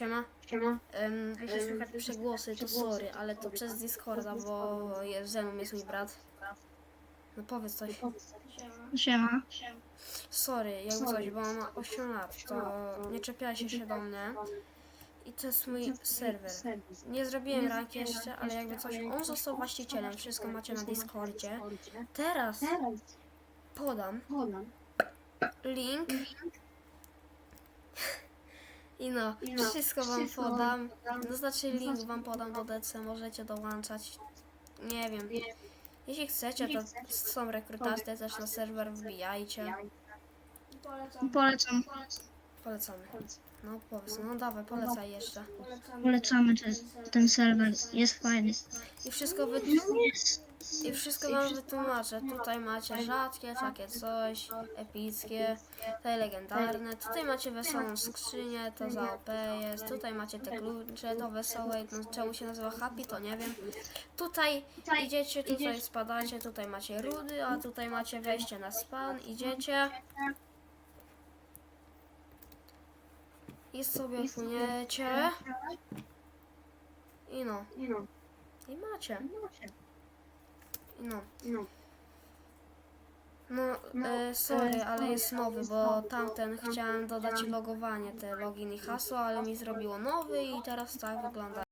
Siema. Siema. Um, jeśli słychać przegłosy, to sorry, ale to przez Discorda, bo jest, ze mną jest mój brat. No powiedz coś. Siema. Sorry, jakby coś, bo mam 8 lat, to nie czepiajcie się do mnie. I to jest mój serwer. Nie zrobiłem rank jeszcze, ale jakby coś, on został właścicielem, wszystko macie na Discordzie. Teraz podam Podam. link i no, I no, wszystko wam wszystko podam. podam. No znaczy link wam podam do DC, możecie dołączać. Nie wiem. Jeśli chcecie, to są rekrutacje też na serwer, wbijajcie. Polecam. Polecamy. No powiedz, no dawaj, polecaj jeszcze. Polecamy ten, ten serwer. Jest fajny. I wszystko wy... I wszystko wam wytłumaczę. Tutaj macie rzadkie, takie coś, epickie, tutaj legendarne. Tutaj macie wesołą skrzynię, to za OP jest. Tutaj macie te klucze, to wesołe, no, czemu się nazywa happy, to nie wiem. Tutaj idziecie, tutaj spadacie, tutaj macie rudy, a tutaj macie wejście na span, idziecie. I sobie płyniecie. I no, I no. i macie. I no. No. No, e, sorry, ale jest nowy, bo tamten chciałem dodać logowanie, te login i hasło, ale mi zrobiło nowy i teraz tak wygląda.